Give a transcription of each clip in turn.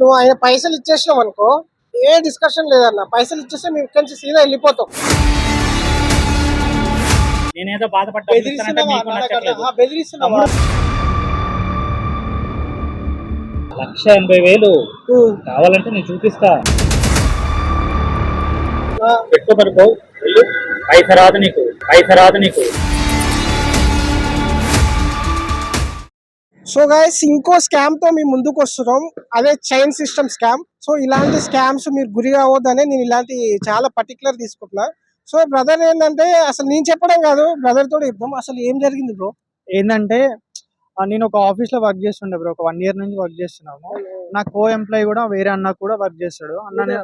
నువ్వు ఆయన పైసలు ఇచ్చేసినావు అనుకో ఏ డిస్కషన్ లేదన్న. పైసలు ఇచ్చేస్తే మేము ఇక్కడి నుంచి సీదా వెళ్ళిపోతాం. నేనేదో బాధపడ్డా బెదిరిస్తున్నావా లక్ష ఎనభై వేలు కావాలంటే నేను చూపిస్తా. వెళ్ళు పైస రాదు నీకు. పైస రాదు నీకు. సో గాయస్ ఇంకో స్కామ్తో మేము ముందుకు వస్తున్నాం. అదే చైన్ సిస్టమ్ స్కామ్ సో ఇలాంటి స్కామ్స్ మీరు గురి కావద్దనే నేను ఇలాంటి చాలా పర్టికులర్ తీసుకుంటున్నా. సో బ్రదర్ ఏంటంటే అసలు నేను చెప్పడం కాదు బ్రదర్ తోటి చెప్దాం. అసలు ఏం జరిగింది బ్రో ఏంటంటే నేను ఒక ఆఫీస్లో వర్క్ చేస్తుండే బ్రో ఒక వన్ ఇయర్ నుంచి వర్క్ చేస్తున్నాము. నా కో ఎంప్లాయ్ కూడా వేరే అన్న కూడా వర్క్ చేస్తాడు. అన్న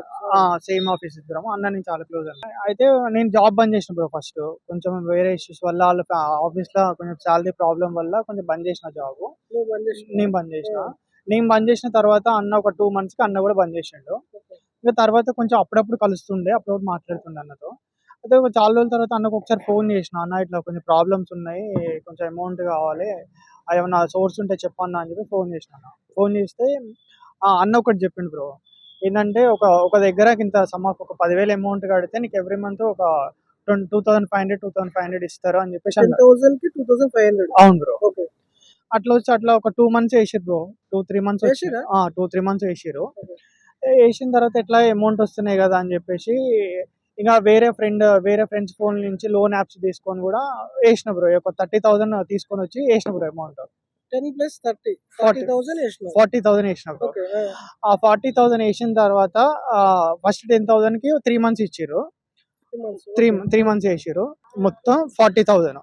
సేమ్ ఆఫీస్ ఇద్దరం. అన్న నేను చాలా క్లోజ్ అన్న. అయితే నేను జాబ్ బంద్ చేసిన బ్రో ఫస్ట్ కొంచెం వేరే ఇష్యూస్ వల్ల వాళ్ళ ఆఫీస్లో కొంచెం సాలరీ ప్రాబ్లం వల్ల కొంచెం బంద్ చేసిన జాబ్ నేను బంద్ చేసిన. నేను బంద్ చేసిన తర్వాత అన్న ఒక టూ మంత్స్కి అన్న కూడా బంద్ చేసిండు. ఇంకా తర్వాత కొంచెం అప్పుడప్పుడు కలుస్తుండే అప్పుడప్పుడు మాట్లాడుతుండే అన్నతో. అయితే చాలా రోజుల తర్వాత అన్నకు ఒకసారి ఫోన్ చేసిన. అన్న ఇట్లా కొంచెం ప్రాబ్లమ్స్ ఉన్నాయి కొంచెం అమౌంట్ కావాలి. ఏమన్నా సోర్స్ ఉంటే చెప్పన్నా అని చెప్పి ఫోన్ చేసిన. ఫోన్ చేస్తే అన్న ఒకటి చెప్పిండు బ్రో. ఏంటంటే ఒక ఒక దగ్గర ఇంత సమ్ ఒక పదివేలు అమౌంట్ కడితే నీకు ఎవ్రీ మంత్ ఒక two thousand five hundred two thousand five hundred ఇస్తారు అని చెప్పేసి కి టూ థౌసండ్ ఫైవ్ హండ్రెడ్ అవును బ్రో. ఓకే. అట్లా వచ్చి అట్లా ఒక టూ మంత్స్ వేసిరు బ్రో. టూ త్రీ మంత్స్ వేసిర్రా? టూ త్రీ మంత్స్ వేసిరు. వేసిన తర్వాత ఎట్లా అమౌంట్ వస్తున్నాయి కదా అని చెప్పేసి ఇంకా వేరే ఫ్రెండ్ వేరే ఫ్రెండ్స్ ఫోన్ నుంచి లోన్ యాప్స్ తీసుకొని కూడా వేసిన బ్రో ఒక థర్టీ థౌసండ్ తీసుకొని వచ్చి వేసిన bro amount ten plus thirty forty thousand forty thousand వేసిన బ్రో ఆ ఫార్టీ థౌసండ్ వేసిన తర్వాత ఫస్ట్ టెన్ థౌసండ్కి త్రీ మంత్స్ ఇచ్చిర్రు. త్రీ త్రీ మంత్స్ వేసిర్రు. మొత్తం ఫార్టీ థౌసండ్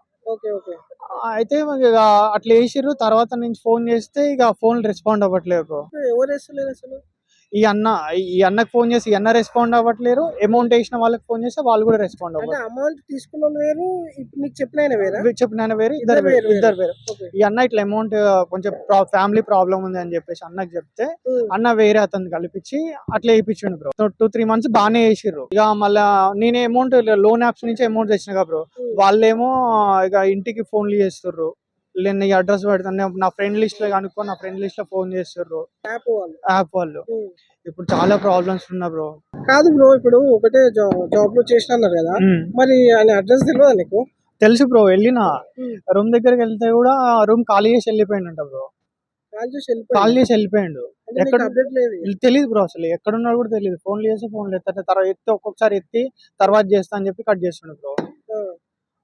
అయితే ఇక అట్లా వేసిర్రు. తర్వాత నుంచి ఫోన్ చేస్తే ఇక ఫోన్ రెస్పాండ్ అవ్వట్లేదు బ్రో ఎవరు వేస్తలేరు అసలు? ఈ అన్న ఈ అన్నకు ఫోన్ చేసి ఈ అన్న రెస్పాండ్ అవ్వట్లేరు అమౌంట్ వేసిన వాళ్ళకి ఫోన్ చేస్తే వాళ్ళు కూడా రెస్పాండ్ అవ్వరు. అమౌంట్ తీసుకున్న వేరు ఇప్పుడు నీకు చెప్పిన వేరా? చెప్పిన వేరు ఇద్దరు వేరు ఇద్దరు వేరు. ఈ అన్న ఇట్లా అమౌంట్ కొంచెం ఫ్యామిలీ ప్రాబ్లం ఉంది అని చెప్పేసి అన్నకి చెప్తే అన్న వేరే అతను కలిపించి అట్లా వేయించిండు బ్రో టూ త్రీ మంత్స్ బాగానే వేసిర్రు ఇక మళ్ళా నేను అమౌంట్ లోన్ యాప్స్ నుంచి అమౌంట్ తెచ్చిన బ్రో వాళ్ళేమో ఇక ఇంటికి ఫోన్లు చేస్తుర్రు. నేను ఈ అడ్రస్ పెడతాను. నా ఫ్రెండ్ లిస్ట్లో కనుక్కో నా ఫ్రెండ్ లిస్ట్లో ఫోన్ చేస్తుర్రు. యాప్ వాళ్ళు. యాప్ వాళ్ళు. ఇప్పుడు చాలా ప్రాబ్లమ్స్ ఉన్నా బ్రో కాదు బ్రో ఇప్పుడు ఒకటే జాబ్లో చేసిన అన్నారు కదా మరి ఆయన అడ్రస్ తెలియదా నీకు? తెలుసు బ్రో వెళ్ళిన. Hmm. రూమ్ దగ్గరికి వెళ్తే కూడా రూమ్ ఖాళీ చేసి వెళ్ళిపోయిండంట బ్రో కాల్ చేసి ఖాళీ చేసి వెళ్ళిపోయిండు. ఎక్కడ అప్డేట్ లేదు. తెలియదు బ్రో అసలు. ఎక్కడ ఉన్నాడు కూడా తెలియదు ఫోన్లు చేస్తే ఫోన్లు ఎత్తారు తర్వాత ఎత్తి ఒక్కొక్కసారి ఎత్తి తర్వాత చేస్తా అని చెప్పి కట్ చేస్తుండు బ్రో.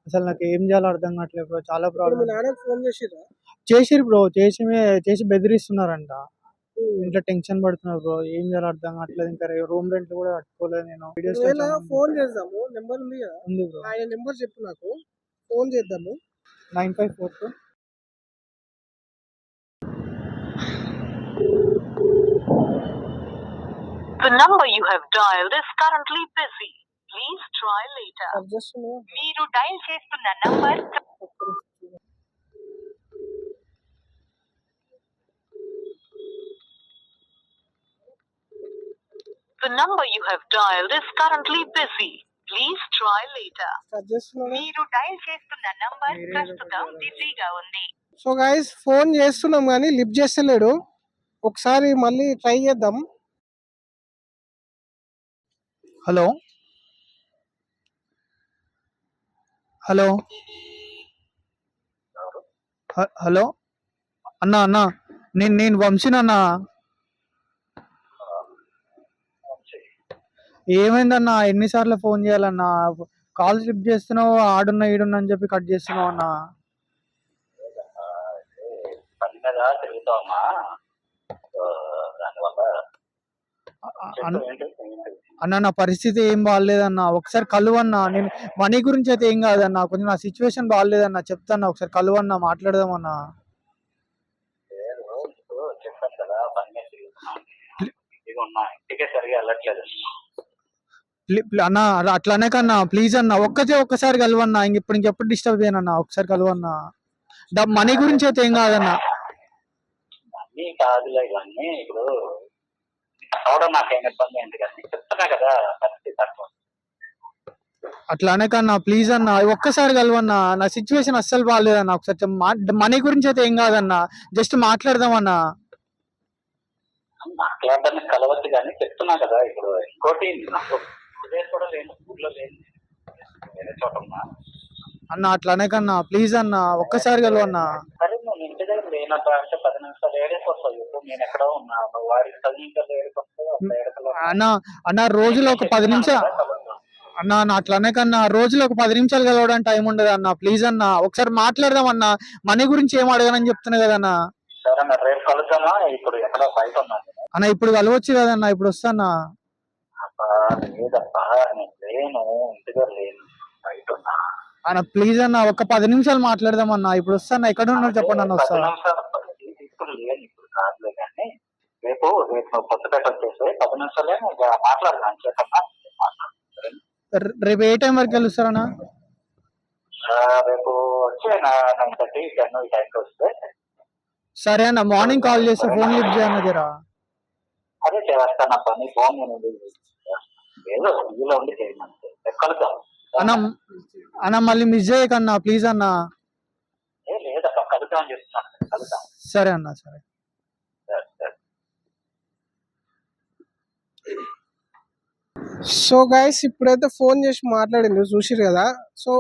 అసలు నాకు ఏం చేయాలో అర్థం కావట్లేదు బ్రో చాలా నాన్నకి ఫోన్ చేసిరా చేసిరు బ్రో చేసి చేసి బెదిరిస్తున్నారంట. ఇంట్లో టెన్షన్ పడుతున్నారు బ్రో ఏం చేయాలో అర్థం కావట్లేదు. ఇంకా రూమ్ రెంట్ కూడా కట్టుకోలేదు నేను. వీడియోస్ ఫోన్ చేద్దాము. నెంబర్ ఉంది కదా? ఉంది బ్రో ఆయన నెంబర్ చెప్పు నాకు. ఫోన్ చేద్దాము. Nine five four two The number you have dialed is currently busy. Please try later. అడ్జస్ట్ మీరు డయల్ చేస్తున్న number The number you have dialed is currently busy. Please try later. అడ్జస్ట్ మీరు dial చేస్తున్న number ప్రస్తుతం బిజీగా ఉంది. సో గైస్ ఫోన్ చేస్తున్నాం కానీ లిఫ్ట్ చేస్తలేడు. ఒకసారి మళ్ళీ ట్రై చేద్దాం. Hello hello. హలో. అన్న అన్న. నేను నేను వంశీనన్న ఏమైందన్నా? ఎన్నిసార్లు ఫోన్ చేయాలన్నా? కాల్ స్లిప్ చేస్తున్నావు ఆడున్నా ఈడున్నా అని చెప్పి కట్ చేస్తున్నావు అన్న. తిరుగుతావమ్మా దానివల్ల అన్న- నా పరిస్థితి ఏం బాగాలేదన్న ఒకసారి కలువన్నా. నేను మనీ గురించి అయితే ఏం కాదన్న కొంచెం నా సిచ్యువేషన్ బాగాలేదన్న చెప్తాను ఒకసారి కలువన్నా మాట్లాడదామన్నా. అన్న అట్లానే కన్నా ప్లీజ్ అన్న ఒక్కతే ఒక్కసారి కలవన్నా ఇంక ఇప్పుడు ఇంకెప్పుడు డిస్టర్బ్ చేయనన్నా ఒకసారి కలవన్నా. డబ్ మనీ గురించి అయితే ఏం కాదన్న. కాదులే ఇప్పుడు అవడం నాకేం ఇబ్బంది ఏంటి కానీ చెప్తున్నా కదా పరిస్థితి తక్కువ. అట్లానే కన్నా ప్లీజ్ అన్న ఒక్కసారి కలవన్నా నా సిచ్యువేషన్ అస్సలు బాగాలేదన్న ఒకసారి మనీ గురించి అయితే ఏం కాదన్న. జస్ట్ మాట్లాడదామన్నా. నాకు మాట్లాడడానికి కలవచ్చు కానీ చెప్తున్నా కదా ఇప్పుడు ఇంకోటి నాకు విదేశ్ కూడా లేను ఊర్లో లేను వేరే చోట ఉన్నా. అన్న అట్లానే కన్నా ప్లీజ్ అన్న ఒక్కసారి కలవు అన్న సరే నువ్వు ఇంటి దగ్గర లేనట్టు అంటే పది నిమిషాలు ఏడేసి వస్తావు ఇప్పుడు నేను ఎక్కడ ఉన్నాను నువ్వు పది నిమిషాలు ఏడుకు వస్తావు అన్న అన్న రోజులో ఒక పది నిమిషాలు అన్న అట్లానే కన్నా రోజులో ఒక పది నిమిషాలు కలవడానికి టైం ఉండదు అన్న. ప్లీజ్ అన్న ఒకసారి మాట్లాడదాం అన్న. మనీ గురించి ఏం అడగనని చెప్తున్నా కదన్నా రేపు కలుద్దామా ఇప్పుడు ఎక్కడో బయట ఉన్నాను అన్న ఇప్పుడు కలవచ్చు కదన్నా ఇప్పుడు వస్తానా లేదప్పా నేను లేను ఇంటి దగ్గర లేను బయట ఉన్నా. అన్న ప్లీజ్ అన్న ఒక పది నిమిషాలు మాట్లాడదాం అన్న ఇప్పుడు వస్తాను? ఎక్కడ ఉన్నారు చెప్పండి అన్న వస్తాను? ఇప్పుడు లేను ఇప్పుడు కాదులే కానీ రేపు రేపు నువ్వు కొత్తపేట వచ్చేసి పది నిమిషాలే నువ్వు మాట్లాడదాం చెప్పన్నా మాట్లాడు సరేనా? రే- రేపు ఏ టైం వరకు కలుస్తారన్నా ఆ, రేపు వచ్చే నైన్ థర్టీ టెన్ ఈ టైంకి వస్తే. సరే అన్న మార్నింగ్ కాల్ చేస్తే ఫోన్ లిఫ్ట్ చేయన్న జరా? అదే చేస్తాను అబ్బా నీ ఫోన్ నేను ఏదో ఇందులో ఉండి చేయమంటే కలుద్దాం. అన్న అన్న మళ్ళీ మిస్ చేయకన్నా ప్లీజ్ అన్న. సరే అన్న సరే. సో గైస్ ఇప్పుడైతే ఫోన్ చేసి మాట్లాడింది చూసిరు కదా? సో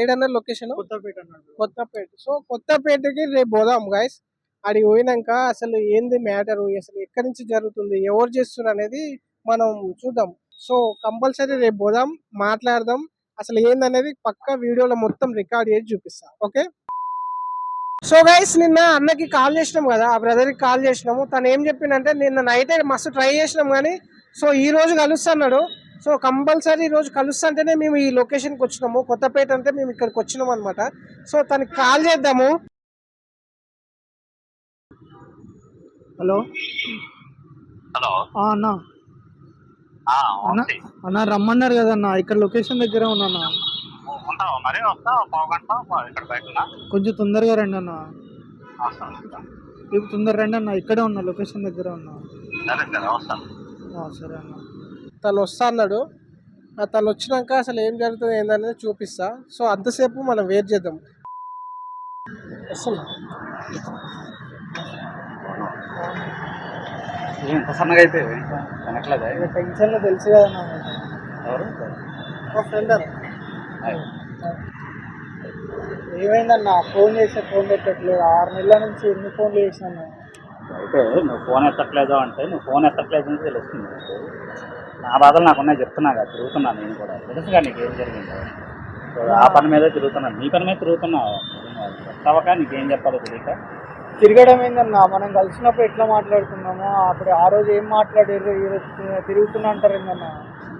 ఏడన్నా లొకేషన్ కొత్తపేట అన్నాడు. కొత్తపేట. సో కొత్తపేటకి రేపు పోదాం గైస్ అడిగి పోయినాక అసలు ఏంది మ్యాటర్ అసలు ఎక్కడి నుంచి జరుగుతుంది? ఎవరు చేస్తున్నారు అనేది మనం చూద్దాం. సో కంపల్సరీ రేపు పోదాం మాట్లాడదాం. అసలు ఏందనేది పక్క వీడియోలో మొత్తం రికార్డ్ చేసి చూపిస్తా ఓకే? సో గైస్ నిన్న అన్నకి కాల్ చేసినాం కదా ఆ బ్రదర్కి కాల్ చేసినాము. తను ఏం చెప్పిందంటే నిన్న నైట్ మస్తు ట్రై చేసినాం కానీ సో ఈ రోజు కలుస్తున్నాడు సో కంపల్సరీ ఈ రోజు కలుస్తుంటేనే మేము ఈ లొకేషన్కి వచ్చినాము. కొత్తపేట అంటే మేము ఇక్కడికి వచ్చినాం అనమాట సో తనకి కాల్ చేద్దాము. హలో? హలో? అన్న. అన్న అన్న రమ్మన్నారు కదన్న ఇక్కడ లొకేషన్ దగ్గర ఉన్నా ఉంటావా మరి వస్తావు పావు గంట ఇక్కడ బయట ఉన్నా కొంచెం తొందరగా రండి అన్న. ఇప్పుడు తొందర రండి అన్న ఇక్కడే ఉన్నా లొకేషన్ దగ్గర ఉన్నా. సరే అన్న. తను వస్తా అన్నాడు. తను వచ్చినాక అసలు ఏం జరుగుతుంది ఏందనేది చూపిస్తా. సో అంతసేపు మనం వెయిట్ చేద్దాం. వస్తున్నా. ఎంత సన్నగా అయితే కనట్లేదా టెన్షన్లో తెలుసు మీకు. ఎవరు? మా ఫ్రెండ్ ఏమైందన్న? ఫోన్ చేస్తే ఫోన్ పెట్టట్లేదు. ఆరు నెలల నుంచి ఎన్ని ఫోన్లు చేసినాను? అయితే నువ్వు ఫోన్ ఎత్తట్లేదు అంటే నువ్వు ఫోన్ ఎత్తట్లేదు అని తెలుస్తుంది నాకు. నా బాధలు నాకున్నాయి చెప్తున్నా కదా తిరుగుతున్నా నేను కూడా. తెలుసుగా నీకు ఏం జరిగిందో. ఆ పని మీద తిరుగుతున్నాను నీ పని మీద తిరుగుతున్నావు చెప్తావక నీకేం చెప్పాలో తెలియక? తిరగడం ఏందన్న? మనం కలిసినప్పుడు ఎట్లా మాట్లాడుకున్నామో అప్పుడు ఆ రోజు ఏం మాట్లాడారు ఈ రోజు తిరుగుతున్నా అంటారు ఏందన్న?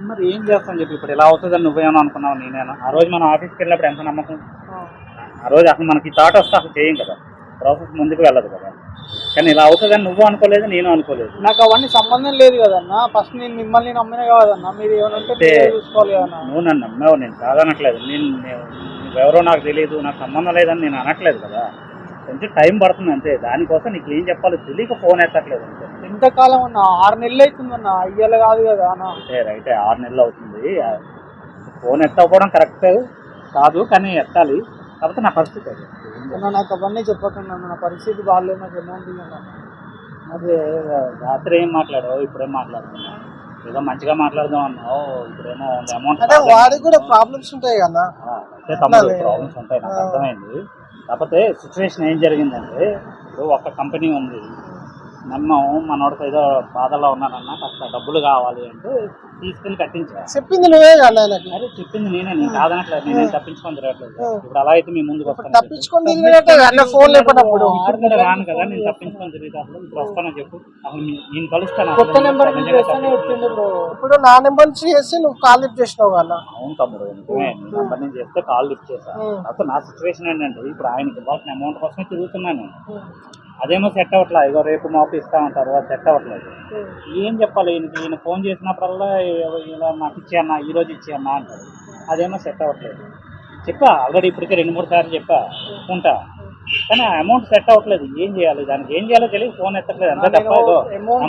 మరి ఏం చేస్తాను చెప్పి ఇప్పుడు? ఇలా అవుతుందని నువ్వేమో అనుకున్నావు నేనేనా? ఆ రోజు మనం ఆఫీస్కి వెళ్ళినప్పుడు ఎంత నమ్మకం? ఆ. రోజు అసలు మనకి థాట్ వస్తే అసలు చేయం కదా. ప్రాసెస్ ముందుకు వెళ్ళదు కదా. కానీ ఇలా అవుతుందని నువ్వు అనుకోలేదు నేను అనుకోలేదు. నాకు అవన్నీ సంబంధం లేదు కదన్న. ఫస్ట్ నేను మిమ్మల్ని నమ్మిన కాదన్న. మీరు మీరే చూసుకోవాలి కదన్న. నువ్వు నన్ను నమ్మావు నేను కాదనట్లేదు. నేను నేను- నువ్వెవరో నాకు తెలియదు నాకు సంబంధం లేదని నేను అనట్లేదు కదా. కొంచెం టైం పడుతుంది అంతే. దానికోసం నీకు ఏం చెప్పాలో తెలియక ఫోన్ ఎత్తట్లేదు అంతే. ఎంతకాలం అన్న ఆరు నెలలు అవుతుందన్న అయ్యాల కాదు కదా అన్న. అంటే రైటే ఆరు నెలలు అవుతుంది. ఫోన్ ఎత్తకపోవడం కరెక్ట్ కాదు కానీ ఎత్తాలి. కాకపోతే నా పరిస్థితి అది. అన్న నాకు అవన్నీ చెప్పకుండా అన్న, నా పరిస్థితి బాగాలేదు నాకు అన్న. అదే రాత్రి ఏం మాట్లాడావు? ఇప్పుడేం మాట్లాడుతున్నావు? ఏదో మంచిగా మాట్లాడదాం అన్నావు. ఇప్పుడేమో అమౌంట్ వాడికి కూడా ప్రాబ్లమ్స్ ఉంటాయి కదా. ప్రాబ్లమ్స్ ఉంటాయి. నాకు. అర్థమైంది. కాకపోతే సిచ్యువేషన్ ఏం జరిగిందంటే ఇప్పుడు ఒక కంపెనీ ఉంది. నమ్మం మనోడికి ఏదో బాధలో ఉన్నానన్నా కాస్త డబ్బులు కావాలి అంటే తీసుకెళ్ళి కట్టించా చెప్పింది నువ్వే కదా ఆయనకి. అరే చెప్పింది నేనే నేను కాదనట్లేదు నేనేం తప్పించుకొని తిరగట్లేదు. ఇప్పుడు అలా అయితే మీ ముందుకు వస్తాను. తప్పించుకొని ఫోన్ లేకపోయినప్పుడు ఇప్పుడు కూడా రాను కదా నేను తప్పించుకొని తిరిగితే అసలు ఇప్పుడు వస్తానో చెప్పు. అసలు నేను కలుస్తాను. అసలు కొత్త నెంబర్ ఇప్పుడు నా నెంబర్ నుంచి చేసి నువ్వు కాల్ లిఫ్ట్ చేసినావు కదా. అవును తమ్ముడు నెంబర్ నుంచి చేస్తే కాల్ లిఫ్ట్ చేశాను. కాకపోతే నా సిచ్యువేషన్ ఏంటంటే ఇప్పుడు ఆయనకి ఇవ్వాల్సిన అమౌంట్ కోసమే తిరుగుతున్నాను నేను. అదేమో సెట్ అవ్వట్లేదు ఇగో రేపు మాపు ఇస్తామంటారు అది సెట్ అవ్వట్లేదు. ఏం చెప్పాలి? ఈయనకి ఈయన ఫోన్ చేసినప్పుడల్లా "ఏ- ఇలా నాకు ఇచ్చేయన్నా ఈ రోజు ఇచ్చేయన్నా అంటారు అదేమో సెట్ అవ్వట్లేదు. చెప్పా ఆల్రెడీ ఇప్పటికే రెండు మూడు సార్లు చెప్పా ఉంటా. కానీ ఆ అమౌంట్ సెట్ అవ్వట్లేదు. ఏం చేయాలి? దానికి ఏం చేయాలో తెలియదు. ఫోన్ ఎత్తట్లేదు. అంత తప్ప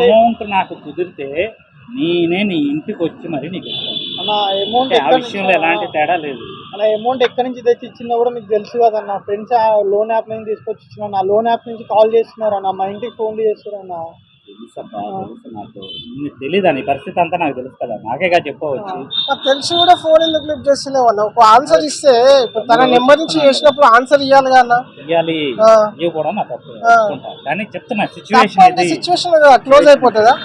అమౌంట్ నాకు కుదిరితే నేనే నీ ఇంటికి వచ్చి మరి నీకు ఆ విషయంలో ఎలాంటి తేడా లేదు. అలా అమౌంట్ ఎక్కడి నుంచి తెచ్చి ఇచ్చిందో కూడా మీకు తెలుసు కదా నా ఫ్రెండ్స్ లోన్ యాప్ నుంచి తీసుకొచ్చి ఇచ్చిన నా లోన్ యాప్ నుంచి కాల్ చేస్తున్నారు అన్న మా ఇంటికి ఫోన్ చేస్తున్నారు అన్న తెలుసబ్బా తెలుసు నాకు. నీకు తెలీదా నీ పరిస్థితి అంతా నాకు తెలుసు కదా. నాకేగా చెప్పవచ్చు. నాకు తెలిసి కూడా ఫోన్ ఎందుకు లిఫ్ట్ చేస్తలేవు అన్న ఒక ఆన్సర్ ఇస్తే ఇప్పుడు తన నెంబర్ నుంచి చేసినప్పుడు ఆన్సర్ ఇవ్వాలి కదా అన్న. ఇవ్వాలి ఆ. ఇవి కూడా నా తప్పు. ఆ. ఒప్పుకుంటా. కానీ చెప్తున్నా సిచ్యువేషన్ ఇది సిచ్యువేషన్ క్లోజ్ అయిపోతుందా?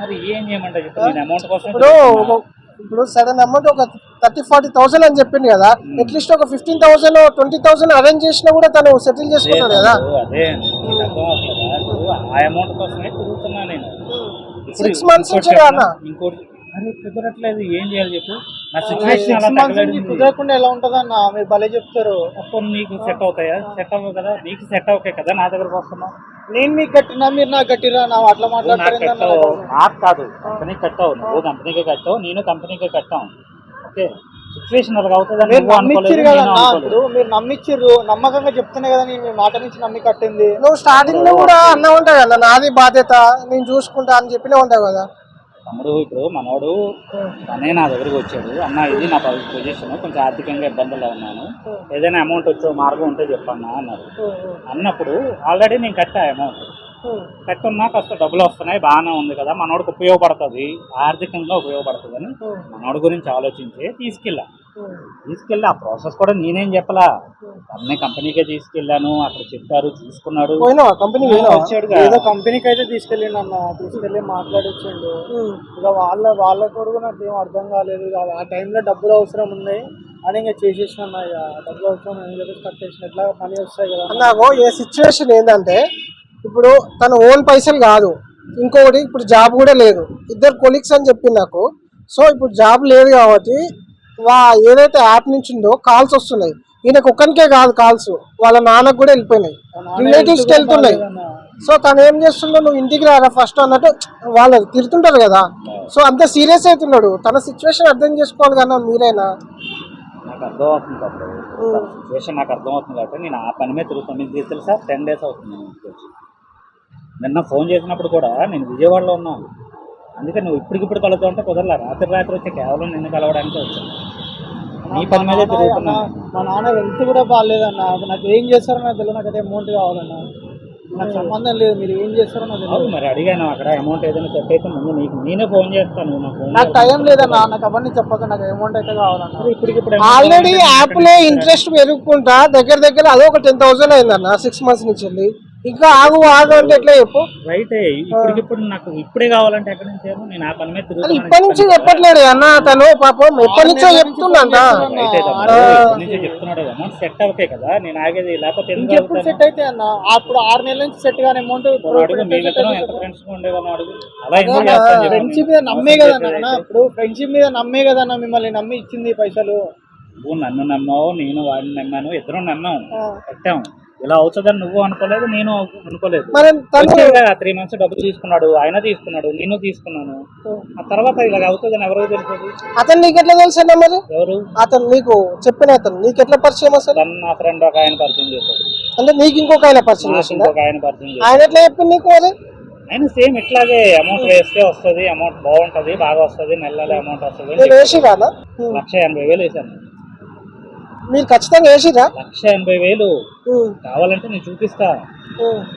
మరి ఏం చేయమంటే చెప్పు నేను అమౌంట్ కోసం ఇప్పుడు ఒక- ఇప్పుడు సడన్ అమౌంట్ ఒక థర్టీ ఫార్టీ థౌసండ్ అని చెప్పింది కదా అట్లీస్ట్ ఒక fifteen thousand twenty thousand arrange చేసినా కూడా తను సెటిల్ చేసుకుంటాడు కదా. సిక్స్ మంత్స్ నుంచి? అన్న. అరే కుదరట్లేదు ఏం చేయాలి చెప్పు? నా సిచ్యువేషన్ అలా కుదరకుండా ఎలా ఉంటదన్న? మీరు భలే చెప్తారు. అప్పుడు నీకు సెట్ అవుతాయా? సెట్ అవ్వవు కదా? నీకు సెట్ అవుతాయి కదా నా దగ్గరకు వస్తున్నావు? నేను మీకు కట్టినా మీరు నాకు కట్టిరా? నా అట్లా మాట్లాడతారు కట్టావు. నాకు కాదు. కంపెనీకి కట్టావు. నువ్వు కంపెనీకి కట్టావు. నేను కంపెనీకి కట్టాం. ఓకే? సిచ్యువేషన్ అలాగ అవుతుందని మీరు నమ్మిచ్చిర్రు కదా ఇప్పుడు. మీరు నమ్మిచ్చిర్రు. నమ్మకంగా చెప్తున్నా కదా నేను మీ మాట నుంచి నమ్మి కట్టింది. నువ్వు స్టార్టింగ్లో కూడా అన్న ఉంటావు కదా నాది బాధ్యత. నేను చూసుకుంటా అని చెప్పినే ఉంటావు కదా. తమ్ముడు ఇప్పుడు మనోడు తనే నా దగ్గరికి వచ్చాడు. అన్న ఇది నా పొజిషన్ కొంచెం ఆర్థికంగా ఇబ్బందుల్లో ఉన్నాను. ఏదైనా అమౌంట్ వచ్చే మార్గం ఉంటే చెప్పన్నా అన్నారు. అన్నప్పుడు ఆల్రెడీ నేను కట్టా అమౌంట్ కట్టున్నా కాస్త డబ్బులు వస్తున్నాయి బాగానే ఉంది కదా. మనోడికి ఉపయోగపడుతుంది. ఆర్థికంగా ఉపయోగపడుతుంది అని మనోడి గురించి ఆలోచించి తీసుకెళ్ళా. తీసుకెళ్ళి. ఆ ప్రాసెస్ కూడా నేనేం చెప్పలా. అన్నీ కంపెనీకే తీసుకెళ్ళాను. అక్కడ చెప్పారు చూసుకున్నాడు. పోయినావా? కంపెనీ పోయినావా? వచ్చాడుగా ఏదో కంపెనీకి అయితే తీసుకెళ్ళిండు అన్న. తీసుకెళ్ళి మాట్లాడిచ్చిండు. ఇక వాళ్ళ వాళ్ళ కూడా నాకు ఏం అర్థం కాలేదు. ఇక ఆ టైంలో డబ్బులు అవసరం ఉన్నాయి అని ఇంకా చేసేసిన ఇక. డబ్బులు అవసరం కట్టేసిన ఎట్లా మనీ వస్తాయి కదా. నాకు ఏ సిచ్యువేషన్ ఏంటంటే ఇప్పుడు తన ఓన్ పైసలు కాదు. ఇంకొకటి ఇప్పుడు జాబ్ కూడా లేదు. ఇద్దరు కొలీగ్స్ అని చెప్పింది నాకు. సో ఇప్పుడు జాబ్ లేదు కాబట్టి వా ఏదైతే యాప్ నుంచి ఉందో కాల్స్ వస్తున్నాయి. ఈయనకు ఒక్కరికే కాదు కాల్స్ వాళ్ళ నాన్నకు కూడా వెళ్ళిపోయినాయి. రిలేటివ్స్కి వెళ్తున్నాయి. సో తను ఏం చేస్తుండో నువ్వు ఇంటికి రారా ఫస్ట్ అన్నట్టు వాళ్ళు తిడుతుంటారు కదా. సో అంత సీరియస్ అవుతున్నాడు. తన సిచ్యువేషన్ అర్థం చేసుకోవాలి కదా మీరైనా. నాకు అర్థం అవుతుంది తమ్ముడు సిచ్యువేషన్ నాకు అర్థం అవుతుంది కాబట్టి నేను ఆ పని మీద తిరుగుతాను. మీకు తెలుసా? టెన్ డేస్ అవుతుంది నిన్న ఫోన్ చేసినప్పుడు కూడా నేను విజయవాడలో ఉన్నాను. అందుకే నువ్వు ఇప్పటికిప్పుడు కలుగుతావు అంటే కుదరలా. రాత్రి రాత్రి వచ్చి కేవలం నిన్ను కలవడానికి వచ్చాను నీ పని మీదే తిరుగుతున్నా. మా నాన్న హెల్త్ కూడా బాగాలేదన్న. నాకు ఏం చేస్తారో నాకు తెలియదు. నాకు అదే అమౌంట్ కావాలన్న. నాకు సంబంధం లేదు. మీరు ఏం చేస్తారో నాకు తెలియదు. మరి అడిగాను అక్కడ అమౌంట్ ఏదైనా అయితే ముందు నీకు నేనే ఫోన్ చేస్తాను. నాకు టైం లేదన్న. నాకు అవన్నీ చెప్పక. నాకు అమౌంట్ అయితే కావాలన్న. ఇప్పటికిప్పుడు ఆల్రెడీ యాప్లో ఇంట్రెస్ట్ పెరుగుకుంటా. దగ్గర దగ్గర అదే ఒక టెన్ థౌసండ్ అయిందన్న. సిక్స్ మంత్స్ నుంచి వెళ్ళి. ఇంకా ఆగు ఆగు అంటే ఎట్లా చెప్పు? రైటే ఇప్పటికిప్పుడు నాకు ఇప్పుడే కావాలంటే ఎక్కడి నుంచి ఏమో నేను ఆ పని మీద ఇప్పటి నుంచి చెప్పట్లేడు అన్న తను పాపం. ఎప్పటి నుంచో నుంచే చెప్తున్నాడు. అమౌంట్ సెట్ అవుతాయి కదా నేను ఆగేది లేకపోతే ఎందుకు ఆగుతాను? సెట్ అయితే అన్న? అప్పుడు ఆరు నెలల నుంచి సెట్ కాని అమౌంట్ అడుగు మేమిద్దరం ఎంత ఫ్రెండ్స్ ఉండేవాళ్ళం అడుగు. అలా ఫ్రెండ్షిప్? మీద నమ్మే కదా అన్న. ఇప్పుడు ఫ్రెండ్షిప్ మీద నమ్మే కదా అన్న మిమ్మల్ని నమ్మి ఇచ్చింది ఈ పైసలు. నువ్వు నన్ను నమ్మావు నేను వాడిని నమ్మాను ఇద్దరం నమ్మాం. కట్టాం ఇలా అవుతుందని నువ్వు అనుకోలేదు నేను అనుకోలేదు. త్రీ మంత్స్ డబ్బులు తీసుకున్నాడు ఆయన తీసుకున్నాడు నేను తీసుకున్నాను. ఆ తర్వాత ఇలా అవుతుందని ఎవరో తెలిసేది అతను నీకు ఎట్లా తెలుసు అన్న మరి? ఎవరు? అతను నీకు చెప్పిన అతను నీకు ఎట్లా పరిచయం అసలు? నా ఫ్రెండ్ ఒక ఆయన పరిచయం చేశాడు. అంటే నీకు ఇంకొక ఆయన పరిచయం ఇంకొక ఆయన పరిచయం ఆయన ఎట్లా చెప్పింది నీకు మరి? ఆయన సేమ్ ఇట్లాగే అమౌంట్ వేస్తే వస్తుంది అమౌంట్ బాగుంటది బాగా వస్తుంది నెల నెల అమౌంట్ వస్తుంది లక్ష ఎనభై వేలు వేసాను. మీరు ఖచ్చితంగా వేసిరా లక్ష ఎనభై వేలు. కావాలంటే నేను చూపిస్తా.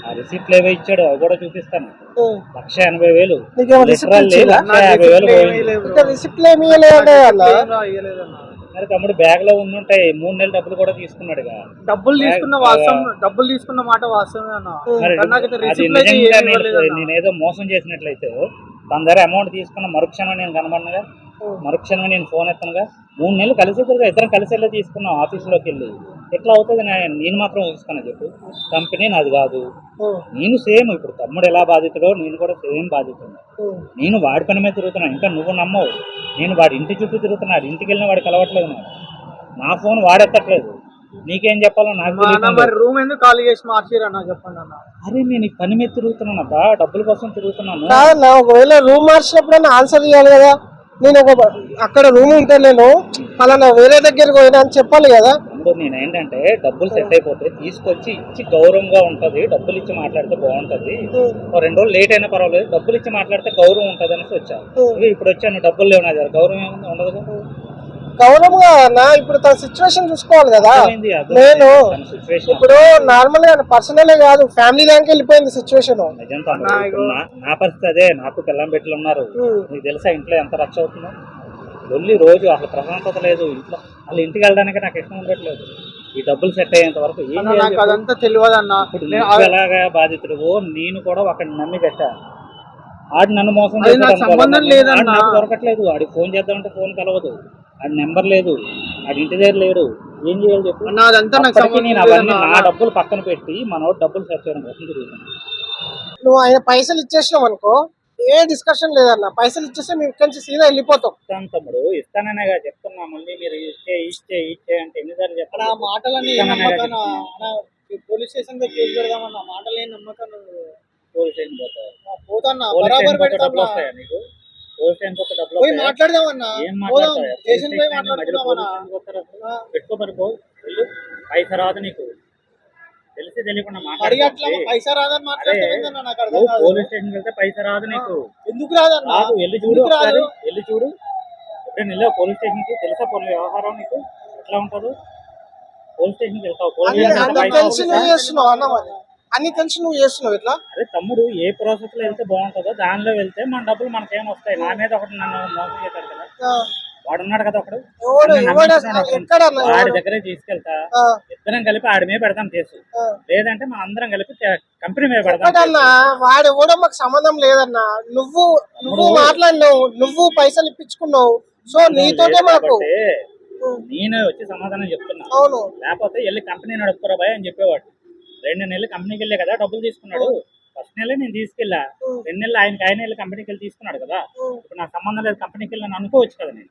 ఆ రిసిప్ట్లు ఏవో ఇచ్చాడు అవి కూడా చూపిస్తాను. లక్ష ఎనభై వేలు. రిసిప్ట్ యాభై వేలు రిసిప్ట్లు ఏమి మరి తమ్ముడు బ్యాగ్లో ఉండుంటాయి. మూడు నెలల డబ్బులు కూడా తీసుకున్నాడుగా. డబ్బులు తీసుకున్న వాస్తవం డబ్బులు తీసుకున్న మాట వాస్తవమే అన్న. రిసిప్ట్. నేనేదో మోసం చేసినట్లయితే తన దగ్గర అమౌంట్ తీసుకున్న మరుక్షణం నేను కనబడినగా మరుక్షణంగా నేను ఫోన్ ఎత్తనుగా మూడు నెలలు కలిసి ఇద్దరుగా ఇద్దరం కలిసి వెళ్ళి తీసుకున్నాం ఆఫీస్లోకి వెళ్ళి. ఎట్లా అవుతుంది నా- నేను మాత్రం ఊహిస్తాను చెప్పు. కంపెనీ నాది కాదు. నేను సేమ్ ఇప్పుడు తమ్ముడు ఎలా బాధితుడో నేను కూడా సేమ్ బాధితుడు. నేను వాడి పని మీద తిరుగుతున్నా. ఇంకా నువ్వు నమ్మవు. నేను వాడి ఇంటి చుట్టూ తిరుగుతున్నాడు ఇంటికి వెళ్ళిన వాడు కలవట్లేదు నాకు. నా ఫోన్ వాడెత్తట్లేదు. నీకేం చెప్పాలో నాకు మరి. రూమ్ ఎందుకు ఖాళీ చేసి మార్చిరన్న చెప్పండి అన్న. అరే నేను ఈ పని మీద తిరుగుతున్నాను అబ్బా డబ్బుల కోసం తిరుగుతున్నాను. కాదన్న ఒకవేళ రూమ్ మార్చినప్పుడైనా ఆన్సర్ ఇవ్వాలి కదా. నేను ఒక అక్కడ రూమ్ ఉంటే నేను పలానా వేరే దగ్గరికి పోయినా అని చెప్పాలి కదా. ఇప్పుడు నేను ఏంటంటే డబ్బులు సెట్ అయిపోతే తీసుకొచ్చి ఇచ్చి గౌరవంగా ఉంటది. డబ్బులు ఇచ్చి మాట్లాడితే బాగుంటది. ఓ రెండు రోజులు లేట్ అయినా పర్వాలేదు. డబ్బులు ఇచ్చి మాట్లాడితే గౌరవం ఉంటది అనేసి వచ్చా ఇక ఇప్పుడు వచ్చాను. డబ్బులు లేవు నా దగ్గర. గౌరవం ఏముంది? ఉండదు గౌరవంగా అన్న ఇప్పుడు తన సిచ్యువేషన్ చూసుకోవాలి కదా. నేను ఇప్పుడు నార్మల్గా పర్సనలే కాదు ఫ్యామిలీ దానికి వెళ్ళిపోయింది సిచ్యువేషన్ నా- పరిస్థితి అదే నాకు పిల్లం బిడ్డలు ఉన్నారు. నీకు తెలుసా ఇంట్లో ఎంత రచ్చ అవుతుందో? వెళ్ళి రోజు అసలు ప్రశాంతత లేదు ఇంట్లో. అసలు ఇంటికి వెళ్ళడానికి నాకు ఇష్టం ఉండట్లేదు. ఈ డబ్బులు సెట్ అయ్యేంత వరకు? అదంతా తెలియదు అన్న ఎలాగా బాధితుడు నేను కూడా ఒకటి నమ్మి కట్టా ఆడు నన్ను మోసం. సంబంధం లేదన్నా. ఆడు నాకు దొరకట్లేదు. ఆడికి ఫోన్ చేద్దామంటే ఫోన్ కలవదు. ఆడి నెంబర్ లేదు. ఆడి ఇంటి దగ్గర లేడు. ఏం చేయాలి చెప్పు? నేను అవన్నీ. నా డబ్బులు పక్కన పెట్టి మనోడు డబ్బులు సెట్ చేయడం కోసం తిరుగుతాను నువ్వు ఆయన పైసలు ఇచ్చేసినావు అనుకో ఏ డిస్కషన్ లేదన్న. పైసలు ఇచ్చేస్తే మేము ఇక్కడి నుంచి సీదా వెళ్ళిపోతాం. ఇస్తాను తమ్ముడు. ఇస్తాననే చెప్తున్నా. మళ్ళీ మీరు ఇచ్చే ఇచ్చే ఇచ్చే అంటే ఎన్నిసార్లు ఆ చెప్పాలి? మాటలని ఏ ఇస్తాననే కదా నమ్మకాన చెప్తున్నా. అన్న, పోలీస్ స్టేషన్ కేసు పెడదామన్న. ఆ మాటలు ఏం నమ్మకం పోలీస్ స్టేషన్ పోతావు పోతాన్నా పోలీస్ బరాబర్ స్టేషన్ పోతే డబ్బులు పెడతాన్నా వస్తాయా నీకు? పోలీస్ స్టేషన్ పోతే డబ్బులు పోయి వస్తాయా? మాట్లాడదామన్నా? ఏం పోదాం. మాట్లాడతావు? స్టేషన్ పోయి మాట్లాడుకుందామన్నా? పెట్టుకో మరి పో వెళ్ళు. పైసా రాదు నీకు. తెలిసి తెలియకుండా మాట్లాడాలి పైసా రాదని పోలీస్ స్టేషన్ వెళ్తే పైసా రాదు నీకు. ఎందుకు రాదన్నా? రాదు వెళ్ళి చూడు రాదు? వెళ్ళి చూడు. ఎప్పుడైనా వెళ్ళావు పోలీస్ స్టేషన్కి తెలుసా పోలీస్ వ్యవహారం నీకు? ఎట్లా ఉంటుందో? పోలీస్ స్టేషన్కి వెళ్తావు పోలీస్ స్టేషన్ అన్ని తెలిసి? నువ్వు చేస్తున్నావు ఇట్లా? అదే తమ్ముడు ఏ ప్రాసెస్లో వెళ్తే బాగుంటుందో దానిలో వెళ్తే మన డబ్బులు మనకేం వస్తాయి? నా మీద ఒకటి నన్ను మోసం చేశాడు కదా. వాడు ఉన్నాడు కదా ఒకడు. వాడి? దగ్గరే తీసుకెళ్తా. ఇద్దరం కలిపి ఆడి మీద పెడతాం కేసు. లేదంటే మన అందరం కలిపి కంపెనీ మీద పెడతాం వాడు కూడా మాకు సంబంధం లేదన్నా నువ్వు నువ్వు మాట్లాడినావు నువ్వు పైసలు ఇప్పించుకున్నావు. సో నీతోనే మాకు నేనే వచ్చి సమాధానం చెప్తున్నా. లేకపోతే వెళ్ళి కంపెనీ నడుపుకోరా భయ అని చెప్పేవాడు. రెండు నెలలు కంపెనీకి వెళ్ళే కదా డబ్బులు తీసుకున్నాడు. ఫస్ట్ నెల నేను తీసుకెళ్ళా. రెండు నెలలు ఆయనకి ఆయన వెళ్ళి కంపెనీకి వెళ్ళి తీసుకున్నాడు కదా. ఇప్పుడు నాకు సంబంధం లేదు కంపెనీకి వెళ్ళి అనుకోవచ్చు కదా నేను.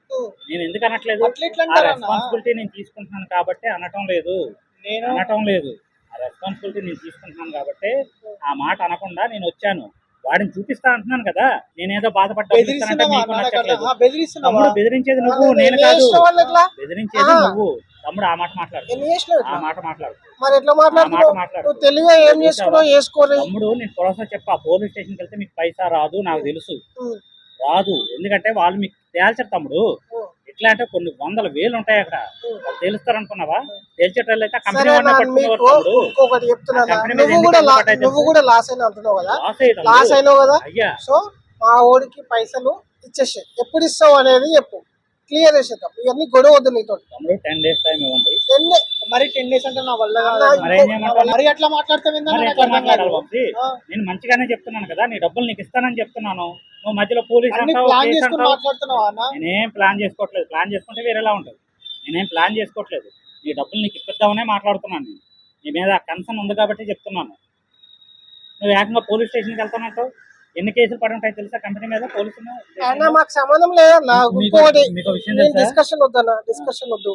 నేను ఎందుకు అనట్లేదు? ఆ? రెస్పాన్సిబిలిటీ నేను తీసుకుంటున్నాను కాబట్టి అనటం లేదు. నేను అనటం లేదు. ఆ రెస్పాన్సిబిలిటీ నేను తీసుకుంటున్నాను కాబట్టి ఆ మాట అనకుండా నేను వచ్చాను. వాడిని చూపిస్తా అంటున్నాను కదా నేనేదో బాధపడ్డా బెదిరించేది నువ్వు నేను కాదు. బెదిరించేది. నువ్వు. తమ్ముడు ఆ మాట మాట్లాడు. ఆ మాట మాట్లాడు. మరి ఎట్లా మాట్లాడు. తెలివిగా ఏం చేసుకున్నావు? చేసుకోరు తమ్ముడు నేను ప్రాసెస్ చెప్పా పోలీస్ స్టేషన్కి వెళ్తే మీకు పైసా రాదు నాకు తెలుసు. రాదు. ఎందుకంటే వాళ్ళు మీకు తేల్చరు తమ్ముడు. ఎట్లా అంటే కొన్ని వందల వేలు ఉంటాయి అక్కడ తేలుస్తారు అనుకున్నావా తేల్చేటోళ్ళు అయితే కంపెనీ ఇంకొకటి చెప్తున్నా నువ్వు కూడా లాస్ అయిన అంటున్నావు కదా? లాస్ అయినావు కదా? సో మా ఓడికి పైసలు ఇచ్చేసే. ఎప్పుడు ఇస్తావు అనేది చెప్పు. క్లియర్ చేసేద్దాం. ఇవన్నీ గొడవ వద్దు నీతో. టెన్ డేస్ టైం ఇవ్వండి. మరి టెన్ డేస్ అంటే నా వల్ల. మరి ఎట్లా. నేను మంచిగానే చెప్తున్నాను కదా నీ డబ్బులు నీకు ఇస్తానని చెప్తున్నాను. నువ్వు మధ్యలో పోలీస్ నేనేం ప్లాన్ చేసుకోవట్లేదు. ప్లాన్ చేసుకుంటే వేరేలా ఉంటుంది. నేనేం ప్లాన్ చేసుకోవట్లేదు. నీ డబ్బులు నీకు ఇప్పిద్దామనే మాట్లాడుతున్నాను నేను. నీ మీద కన్సర్న్ ఉంది కాబట్టి చెప్తున్నాను. నువ్వు ఏకంగా పోలీస్ స్టేషన్కి వెళ్తానంటావు? ఎన్ని కేసులు పడి ఉంటాయి తెలుసా కంపెనీ మీద? పోలీసులు? అయినా మాకు సంబంధం లేదన్నా ఇంకోటి డిస్కషన్ వద్దన్నా డిస్కషన్ వద్దు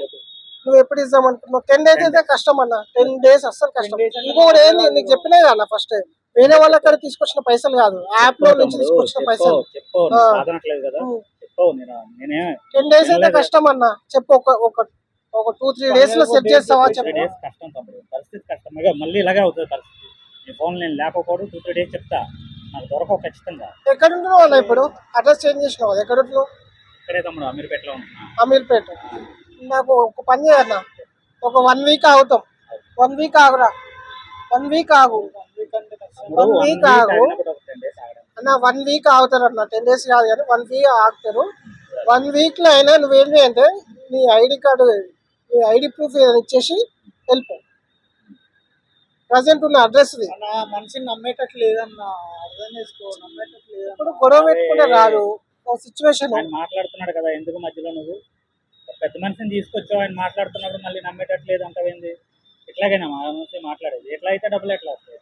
నువ్వు ఎప్పుడు ఇద్దాం అనుకున్నావు టెన్ డేస్ అయితే కష్టం అన్న. టెన్ డేస్ అస్సలు కష్టం. ఇంకోటి ఏంది? నీకు చెప్పినా కదా ఫస్ట్ వేరే వాళ్ళ అక్కడ తీసుకొచ్చిన పైసలు కాదు. యాప్లో నుంచి తీసుకొచ్చిన పైసలు. టెన్ డేస్ అయితే కష్టం అన్న. చెప్పు ఒక ఒక ఒక టూ త్రీ డేస్లో సెట్ చేస్తావా? చెప్పు. కష్టం పరిస్థితి కష్టం. మళ్ళీ ఇలాగే అవుతుంది పరిస్థితి. నీ ఫోన్ నేను లేకపోవడం టూ త్రీ డేస్ చెప్తా. నాకు దొరకవు ఖచ్చితంగా. ఎక్కడ ఉంటున్నావు అన్న ఇప్పుడు? అడ్రస్ చేంజ్ చేసినావు ఎక్కడ ఉంటున్నావు ఇక్కడే తమ్ముడు అమీర్పేటలో ఉంటున్నా అమీర్పేట. నాకు ఒక పని చేయన్న ఒక వన్ వీక్ ఆగుతాం. వన్ వీక్ ఆగురా. వన్ వీక్ ఆగు. week week ఆగు. ఆగినప్పుడు ఒక 10 days ఆగడం. అన్న వన్ వీక్ ఆగుతారు అన్న. టెన్ డేస్ కాదు కానీ వన్ వీక్ ఆగుతారు. వన్ వీక్లో అయినా నువ్వేంటి అంటే నీ ఐడి కార్డు నీ ఐడి ప్రూఫ్ ఏదైనా ఇచ్చేసి వెళ్ళిపో. ప్రజెంట్ ఉన్న అడ్రస్ అన్న మనిషిని నమ్మేటట్టు లేదన్న అర్థం చేసుకో ఇప్పుడు గొడవ పెట్టుకుంటే రాదు. ఒక సిచ్యువేషన్. ఆయన మాట్లాడుతున్నాడు కదా ఎందుకు మధ్యలో నువ్వు? పెద్ద మనిషిని తీసుకొచ్చావు ఆయన మాట్లాడుతున్నప్పుడు మళ్ళీ నమ్మేటట్లేదు అంటవేంది? ఇట్లాగైనా మా మనిషి మాట్లాడేది? ఎట్లా అయితే డబ్బులు ఎట్లా వస్తాయి?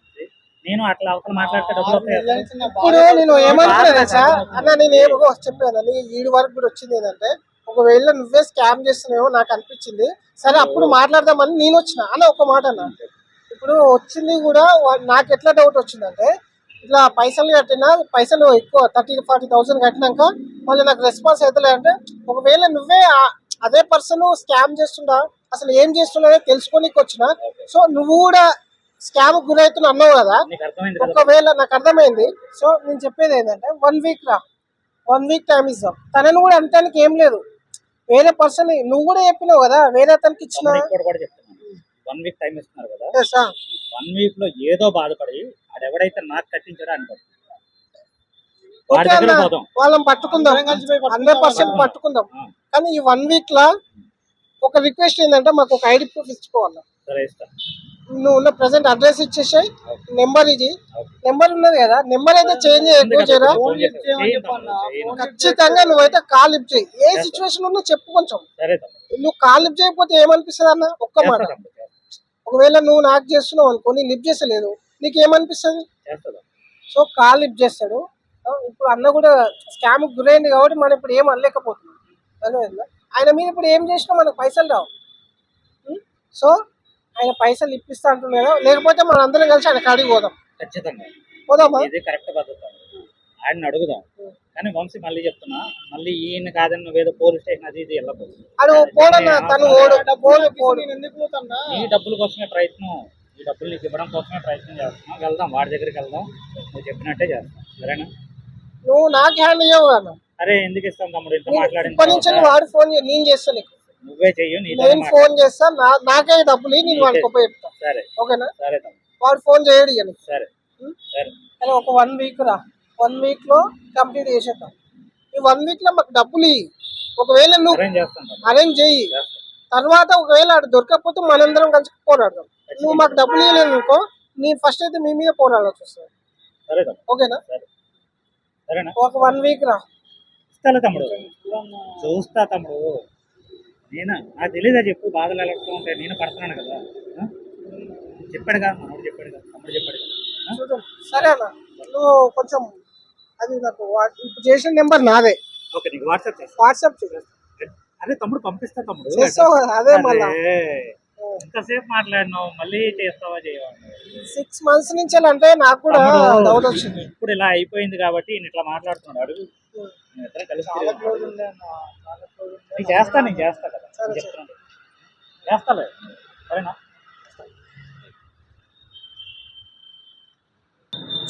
నేను అట్లా అవతల మాట్లాడితే డబ్బులు వస్తాయి? నా ఇప్పుడు నేను ఏమనుకున్నా అన్న నేను ఏమో చెప్పాను నీ ఈడి వరకు కూడా వచ్చింది ఏంటంటే ఒకవేళ నువ్వే స్కామ్ చేస్తున్నావో నాకు అనిపించింది. సరే అప్పుడు మాట్లాడదామని నేను వచ్చిన. అన్న ఒక మాట అన్న. ఇప్పుడు వచ్చింది కూడా నాకు ఎట్లా డౌట్ వచ్చిందంటే ఇట్లా పైసలు కట్టినా పైసలు ఎక్కువ థర్టీ ఫార్టీ థౌసండ్ కట్టినాక మళ్ళీ నాకు రెస్పాన్స్ అవుతలే అంటే ఒకవేళ నువ్వే అదే పర్సన్ స్కామ్ చేస్తుండా అసలు ఏం చేస్తున్నావో తెలుసుకోనికి వచ్చిన సో నువ్వు కూడా స్కామ్ గురవుతున్నా అన్నావు కదా ఒకవేళ నాకు అర్థమైంది సో నేను చెప్పేది ఏంటంటే వన్ వీక్ రా వన్ వీక్ టైం ఇస్తాం తనను కూడా అంతానికి ఏం లేదు. వేరే పర్సన్ నువ్వు కూడా చెప్పినావు కదా వేరే అతనికి ఇచ్చిన తమ్ముడు ఇంకోటి కూడా చెప్తున్నాను వన్ వీక్ టైం ఇస్తున్నారు కదా. వన్ వీక్లో ఏదో బాధపడి అది ఎవడైతే నాకు కట్టించాడో అని పట్టు. వాడి ఓకే దగ్గర అన్న పోదాం. వాళ్ళని పట్టుకుందాం. హండ్రెడ్ పర్సెంట్ పట్టుకుందాం. కానీ ఈ వన్ వీక్ లా ఒక రిక్వెస్ట్ ఏంటంటే మాకు ఒక ఐడి ప్రూఫ్ ఇచ్చుకోవాలి సరే నువ్వు ఉన్న ప్రెసెంట్ అడ్రస్ ఇచ్చేసాయి. నెంబర్ ఇది. నెంబర్ ఉన్నది కదా నెంబర్ అయితే చేంజ్ చేయరా. ఖచ్చితంగా నువ్వైతే కాల్ లిఫ్ట్ చేయి. ఏ సిచ్యువేషన్ ఉన్నా చెప్పు కొంచెం. నువ్వు కాల్ లిఫ్ట్ చేయకపోతే ఏమనిపిస్తుంది అన్న ఒక్క మాట. ఒకవేళ నువ్వు నాకు చేస్తున్నావు అనుకో నీ లిఫ్ట్ చేస్తలేదు. నీకు ఏమనిపిస్తుంది. సో కాల్ లిఫ్ట్ చేస్తాడు. ఇప్పుడు అన్న కూడా స్కామ్ గురైంది కాబట్టి మనం ఇప్పుడు ఏం అనలేకపోతున్నాం. అర్థమైందా? ఆయన మీద ఇప్పుడు ఏం చేసినా మనకు పైసలు రావు? సో ఆయన పైసలు ఇప్పిస్తా అంటున్నాడు? లేకపోతే మనం అందరం కలిసి ఆయన కాడికి పోదాం. ఖచ్చితంగా. పోదామా? కరెక్ట్ పద్ధతి. ఆయన అడుగుదాం. కానీ వంశీ మళ్ళీ చెప్తున్నా మళ్ళీ ఈయన కాదని నువ్వేదో పోలీస్ స్టేషన్ అది ఇది వెళ్ళకూడదు ఈ డబ్బుల కోసమే ప్రయత్నం. ఈ డబ్బులు నీకు ఇవ్వడం కోసమే ప్రయత్నం చేస్తున్నాం వెళ్దాం వాడి దగ్గరికి వెళ్దాం. నువ్వు చెప్పినట్టే చేస్తాం. సరేనా? నువ్వు నాకు హ్యాండ్ ఇవ్వవు అరే ఎందుకు ఇస్తాం తమ్ముడు? ఇంత మాట్లాడిన తర్వాత వాడు ఫోన్ నేను చేస్తా నీకు. నువ్వే చెయ్యు నేను ఫోన్ చేస్తా నాకే డబ్బులు నేను వాడికి సరే. ఓకేనా? సరే తమ్ముడు. వాడు ఫోన్ చేయడు. సరే? సరే. ఒక వన్ వీక్ రా. వన్ వీక్లో కంప్లీట్ చేసేద్దాం. ఈ వన్ వీక్లో మాకు డబ్బులు ఇయ్యి. ఒకవేళ నువ్వు అరేంజ్ చేస్తాం తర్వాత ఒకవేళ అటు దొరకకపోతే మనందరం కలిసి పోరాడదాం. నువ్వు మాకు డబ్బులు ఇవ్వలేదు అనుకో నీ ఫస్ట్ అయితే మీ మీద పోరాడాల్సి వస్తుంది. ఓకేనా? ఒక వన్ వీక్ రా. తమ్ముడు. చూస్తా తమ్ముడు. నేను? నాకు తెలీదా చెప్పు బాధలు ఎలా ఉంటే నేను పడుతున్నాను కదా? చెప్పాడు కదా మనోడు చెప్పాడు కదా తమ్ముడు చెప్పాడు కదా సరే అన్న. నువ్వు కొంచెం అది నాకు ఇప్పుడు చేసిన నెంబర్ నాదే. ఓకే నీకు వాట్సాప్ చేస్తా. వాట్సాప్ చేయి అదే తమ్ముడు పంపిస్తా తమ్ముడు. చేస్తావు కదా, అదే మళ్ళా. ఎంతసేపు మాట్లాడినావు? మళ్ళీ చేస్తావా చేయవా? సిక్స్ మంత్స్ నుంచి అంటే నాకు కూడా డౌట్ వచ్చింది. ఇప్పుడు ఇలా అయిపోయింది కాబట్టి ఈయన ఇట్లా మాట్లాడుతున్నాడు నేను. నేను చేస్తా నేను చేస్తా కదా. నేను చెప్తున్నాను. చేస్తాలే సరేనా?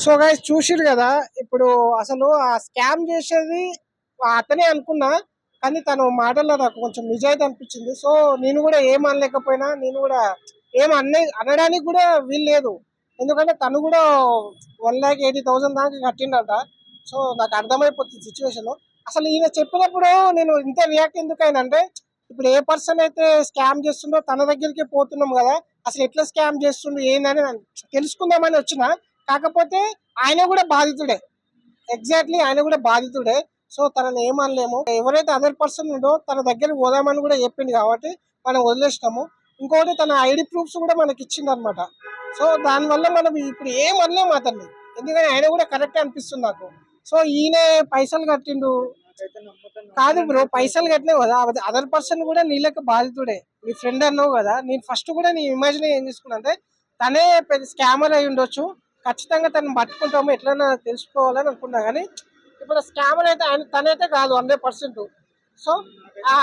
సో గైస్ చూసిరు కదా ఇప్పుడు అసలు ఆ స్కామ్ చేసేది అతనే అనుకున్నా కానీ తను మాటల్లో నాకు కొంచెం నిజాయితీ అనిపించింది. సో నేను కూడా ఏం అనలేకపోయినా నేను కూడా ఏం అన్న అనడానికి కూడా వీల్లేదు ఎందుకంటే తను కూడా వన్ ల్యాక్ ఎయిటీ థౌసండ్ దాకా కట్టిండట. సో నాకు అర్థమైపోతుంది సిచ్యువేషన్ అసలు ఈయన చెప్పినప్పుడు నేను ఇంత రియాక్ట్ ఎందుకు ఇప్పుడు ఏ పర్సన్ అయితే స్కామ్ చేస్తుండో తన దగ్గరికి పోతున్నాం కదా అసలు ఎట్లా స్కామ్ చేస్తుండో ఏందని తెలుసుకుందామని వచ్చిన కాకపోతే ఆయన కూడా బాధితుడే. ఎగ్జాక్ట్లీ ఆయన కూడా బాధితుడే. సో తనని ఏమనలేము. ఎవరైతే అదర్ పర్సన్ ఉందో తన దగ్గర పోదామని కూడా చెప్పింది కాబట్టి మనం వదిలేసినాము. ఇంకోటి తన ఐడి ప్రూఫ్స్ కూడా మనకి ఇచ్చింది అనమాట సో దానివల్ల మనం ఇప్పుడు ఏం అనలేము అతన్ని. ఎందుకంటే ఆయన కూడా కరెక్ట్ అనిపిస్తుంది నాకు. సో ఈయన పైసలు కట్టిండు. కాదు బ్రో పైసలు కట్టలేవు కదా అదర్ పర్సన్ కూడా నీళ్ళకి బాధితుడే. నీ ఫ్రెండ్ అన్నావు కదా నేను ఫస్ట్ కూడా నీ ఇమాజిన్ ఏం చేసుకున్నా అంటే తనే పెద్ద స్కామర్ అయి ఉండొచ్చు. ఖచ్చితంగా తను పట్టుకుంటాము ఎట్లైనా తెలుసుకోవాలని అనుకున్నా కానీ ఇప్పుడు స్కామర్ అయితే ఆయన తనైతే కాదు హండ్రెడ్ పర్సెంట్ సో ఆ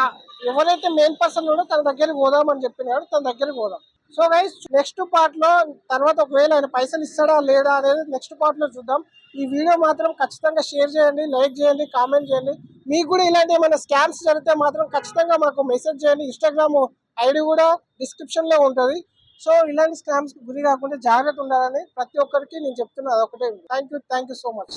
ఎవరైతే మెయిన్ పర్సన్ ఉన్నాడో తన దగ్గరికి పోదామని చెప్పినాడు తన దగ్గరికి పోదాం. సో గైస్ నెక్స్ట్ పార్ట్లో తర్వాత ఒకవేళ ఆయన పైసలు ఇస్తాడా లేదా అనేది నెక్స్ట్ పార్ట్లో చూద్దాం. ఈ వీడియో మాత్రం ఖచ్చితంగా షేర్ చేయండి లైక్ చేయండి కామెంట్ చేయండి. మీకు కూడా ఇలాంటి ఏమైనా స్కామ్స్ జరిగితే మాత్రం ఖచ్చితంగా మాకు మెసేజ్ చేయండి. ఇన్స్టాగ్రామ్ ఐడి కూడా డిస్క్రిప్షన్లో ఉంటుంది. సో ఇలాంటి స్కామ్స్ గురి కాకుండా జాగ్రత్త ఉండాలని ప్రతి ఒక్కరికి నేను చెప్తున్నా. అదొకటే thank you thank you so much